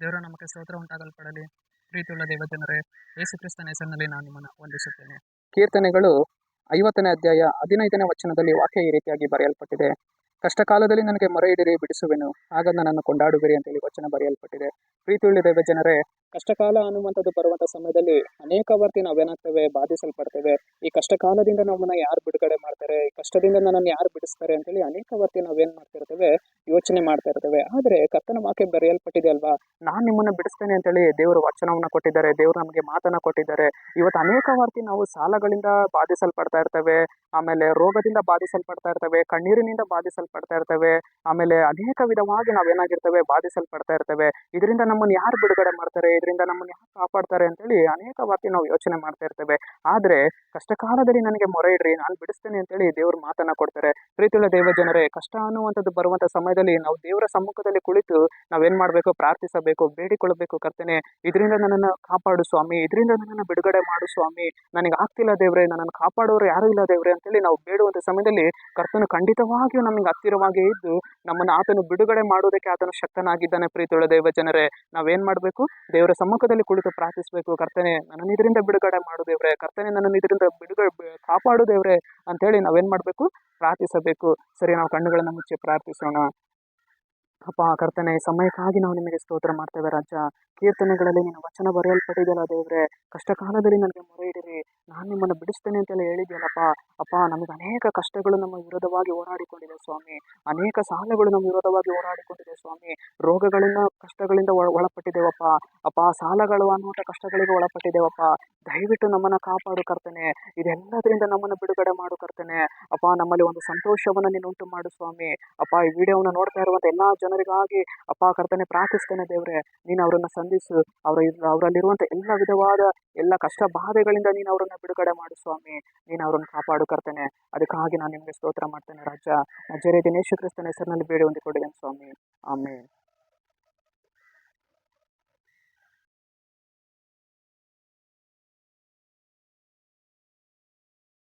ಸ್ತೋತ್ರ ಉಂಟಾಗಲ್ಪಡಲಿ. ಪ್ರೀತಿಯುಳ್ಳ ದೇವಜನರೇ ಯೇಸು ಕ್ರಿಸ್ತನ ಹೆಸರಿನಲ್ಲಿ ನಾನು ನಿಮ್ಮನ್ನು ವಂದಿಸುತ್ತೇನೆ. ಕೀರ್ತನೆಗಳು ಐವತ್ತನೇ ಅಧ್ಯಾಯ ಹದಿನೈದನೇ ವಚನದಲ್ಲಿ ವಾಕ್ಯ ಈ ರೀತಿಯಾಗಿ ಬರೆಯಲ್ಪಟ್ಟಿದೆ. ಕಷ್ಟ ಕಾಲದಲ್ಲಿ ನನಗೆ ಮೊರೆ ಬಿಡಿಸುವೆನು. ಆಗ ನನ್ನನ್ನು ಕೊಂಡಾಡುವಿರಿ ಅಂತೇಳಿ ವಚನ ಬರೆಯಲ್ಪಟ್ಟಿದೆ. ಪ್ರೀತಿಯುಳ್ಳ ದೇವ ಜನರೇ ಕಷ್ಟಕಾಲ ಅನ್ನುವಂಥದ್ದು ಬರುವಂಥ ಸಮಯದಲ್ಲಿ ಅನೇಕ ವರ್ತಿ ನಾವೇನಾಗ್ತೇವೆ? ಬಾಧಿಸಲ್ಪಡ್ತೇವೆ. ಈ ಕಷ್ಟ ಕಾಲದಿಂದ ನಮ್ಮನ್ನ ಯಾರು ಬಿಡುಗಡೆ ಮಾಡ್ತಾರೆ? ಈ ಕಷ್ಟದಿಂದ ನನ್ನನ್ನು ಯಾರು ಬಿಡಿಸ್ತಾರೆ ಅಂತೇಳಿ ಅನೇಕ ವರ್ತಿ ನಾವೇನ್ ಮಾಡ್ತಿರ್ತೇವೆ? ಯೋಚನೆ ಮಾಡ್ತಾ ಇರ್ತೇವೆ. ಆದ್ರೆ ಕರ್ತನ ವಾಕ್ಯ ಬರೆಯಲ್ಪಟ್ಟಿದೆ ಅಲ್ವಾ? ನಾನ್ ನಿಮ್ಮನ್ನ ಬಿಡಿಸ್ತೇನೆ ಅಂತೇಳಿ ದೇವರು ವಚನವನ್ನ ಕೊಟ್ಟಿದ್ದಾರೆ, ದೇವರು ನಮಗೆ ಮಾತನ್ನು ಕೊಟ್ಟಿದ್ದಾರೆ. ಇವತ್ತು ಅನೇಕ ವಾರ್ತಿ ನಾವು ಸಾಲಗಳಿಂದ ಬಾಧಿಸಲ್ಪಡ್ತಾ ಇರ್ತವೆ. ಆಮೇಲೆ ರೋಗದಿಂದ ಬಾಧಿಸಲ್ಪಡ್ತಾ ಇರ್ತವೆ, ಕಣ್ಣೀರಿನಿಂದ ಬಾಧಿಸಲ್ಪಡ್ತಾ ಇರ್ತವೆ. ಆಮೇಲೆ ಅನೇಕ ವಿಧವಾಗಿ ನಾವೇನಾಗಿರ್ತೇವೆ, ಬಾಧಿಸಲ್ಪಡ್ತಾ ಇರ್ತವೆ. ಇದರಿಂದ ನಮ್ಮನ್ನು ಯಾರು ಬಿಡುಗಡೆ ಮಾಡ್ತಾರೆ, ಇದರಿಂದ ನಮ್ಮನ್ನು ಯಾರು ಕಾಪಾಡ್ತಾರೆ ಅಂತೇಳಿ ಅನೇಕ ವಾರ್ತಿ ನಾವು ಯೋಚನೆ ಮಾಡ್ತಾ ಇರ್ತೇವೆ. ಆದರೆ ಕಷ್ಟ ಕಾಲದಲ್ಲಿ ನನಗೆ ಮೊರೆ ಇಡ್ರಿ, ನಾನು ಬಿಡಿಸ್ತೇನೆ ಅಂತೇಳಿ ದೇವರು ಮಾತನ್ನ ಕೊಡ್ತಾರೆ. ಪ್ರೀತಿಯುಳ್ಳ ದೇವ ಜನರೇ ಕಷ್ಟ ಅನ್ನುವಂಥದ್ದು ಬರುವಂತ ಸಮಯದಲ್ಲಿ ನಾವು ದೇವರ ಸಮ್ಮುಖದಲ್ಲಿ ಕುಳಿತು ನಾವೇನ್ ಮಾಡ್ಬೇಕು? ಪ್ರಾರ್ಥಿಸಬೇಕು, ಬೇಡಿಕೊಳ್ಳಬೇಕು ಕರ್ತನೆ. ಇದರಿಂದ ನನ್ನನ್ನು ಕಾಪಾಡು ಸ್ವಾಮಿ. ಇದರಿಂದ ನನ್ನನ್ನು ಬಿಡುಗಡೆ ಮಾಡು ಸ್ವಾಮಿ. ನನಗೆ ಆಗ್ತಿಲ್ಲ ದೇವ್ರೆ. ನನ್ನನ್ನು ಕಾಪಾಡೋರು ಯಾರು ಇಲ್ಲ ದೇವ್ರೆ ಅಂತೇಳಿ ನಾವು ಬೇಡುವಂತ ಸಮಯದಲ್ಲಿ ಕರ್ತನು ಖಂಡಿತವಾಗಿಯೂ ನಮಗೆ ಹತ್ತಿರವಾಗಿ ಇದ್ದು ನಮ್ಮನ್ನು ಆತನು ಬಿಡುಗಡೆ ಮಾಡೋದಕ್ಕೆ ಆತನು ಶಕ್ತನಾಗಿದ್ದಾನೆ ಪ್ರೀತಿಯುಳ್ಳ ದೇವ ಜನರೇ. ನಾವೇನ್ ಮಾಡಬೇಕು? ದೇವರ ಸಮ್ಮುಖದಲ್ಲಿ ಕುಳಿತು ಪ್ರಾರ್ಥಿಸಬೇಕು. ಕರ್ತನೆ, ನನ್ನನ್ನು ಇದರಿಂದ ಬಿಡುಗಡೆ ಮಾಡು ದೇವ್ರೆ. ಕರ್ತನೆ, ನನ್ನನ್ನು ಇದರಿಂದ ಬಿಡುಗಡೆ ಕಾಪಾಡು ದೇವ್ರೆ ಅಂತೇಳಿ ನಾವೇನ್ ಮಾಡಬೇಕು? ಪ್ರಾರ್ಥಿಸಬೇಕು. ಸರಿ, ನಾವು ಕಣ್ಣುಗಳನ್ನು ಮುಚ್ಚಿ ಪ್ರಾರ್ಥಿಸೋಣ. ಅಪ್ಪ ಕರ್ತನೆ, ಸಮಯಕ್ಕಾಗಿ ನಾವು ನಿಮಗೆ ಸ್ತೋತ್ರ ಮಾಡ್ತೇವೆ ರಾಜ. ಕೀರ್ತನೆಗಳಲ್ಲಿ ನಿನ್ನ ವಚನ ಬರೆಯಲ್ಪಟ್ಟಿದೆಯಲ್ಲ ದೇವ್ರೆ ಕಷ್ಟ ಕಾಲದಲ್ಲಿ ನನಗೆ ಮೊರೆ ಇಡಿರಿ. ನಾನು ನಿಮ್ಮನ್ನು ಬಿಡಿಸ್ತೇನೆ ಅಂತೆಲ್ಲ ಹೇಳಿದ್ಯಲ್ಲಪ್ಪ. ಅಪ್ಪ, ನಮಗೆ ಅನೇಕ ಕಷ್ಟಗಳು ನಮ್ಮ ವಿರೋಧವಾಗಿ ಹೋರಾಡಿಕೊಂಡಿದೆ ಸ್ವಾಮಿ. ಅನೇಕ ಸಾಲಗಳು ನಮ್ಮ ವಿರೋಧವಾಗಿ ಹೋರಾಡಿಕೊಂಡಿದೆ ಸ್ವಾಮಿ. ರೋಗಗಳಿಂದ ಕಷ್ಟಗಳಿಂದ ಒಳ ಒಳಪಟ್ಟಿದ್ದೇವಪ್ಪ. ಅಪ್ಪ, ಸಾಲಗಳು ಅನ್ನುವಂಥ ಕಷ್ಟಗಳಿಗೆ ಒಳಪಟ್ಟಿದ್ದೇವಪ್ಪ. ದಯವಿಟ್ಟು ನಮ್ಮನ್ನು ಕಾಪಾಡು ಕರ್ತನೆ. ಇದೆಲ್ಲದರಿಂದ ನಮ್ಮನ್ನು ಬಿಡುಗಡೆ ಮಾಡು ಕರ್ತನೆ. ಅಪ್ಪ, ನಮ್ಮಲ್ಲಿ ಒಂದು ಸಂತೋಷವನ್ನು ನೀನು ಉಂಟು ಮಾಡು ಸ್ವಾಮಿ. ಅಪ್ಪ, ಈ ವಿಡಿಯೋವನ್ನು ನೋಡ್ತಾ ಇರುವಂಥ ಎಲ್ಲ ಜನರಿಗಾಗಿ ಅಪ್ಪ, ಕರ್ತನೆ ಪ್ರಾರ್ಥಿಸ್ತೇನೆ ದೇವರೇ. ನೀನು ಅವರನ್ನು ಸಂಧಿಸು. ಅವರ ಅವರಲ್ಲಿರುವಂಥ ಎಲ್ಲ ವಿಧವಾದ ಎಲ್ಲ ಕಷ್ಟ ಬಾಧೆಗಳಿಂದ ನೀನು ಅವರನ್ನು ಬಿಡುಗಡೆ ಮಾಡು ಸ್ವಾಮಿ. ನೀನು ಅವರನ್ನು ಕಾಪಾಡು ಕರ್ತನೆ. ಅದಕ್ಕಾಗಿ ನಾನು ನಿಮಗೆ ಸ್ತೋತ್ರ ಮಾಡ್ತೇನೆ ರಾಜ. ನಜರೇ ದಿನೇಶ್ ಕ್ರಿಸ್ತನ ಹೆಸರಿನಲ್ಲಿ ಬೇಡಿ ಹೊಂದಿಕೊಂಡಿದ್ದೇನೆ ಸ್ವಾಮಿ. ಆಮೇಲೆ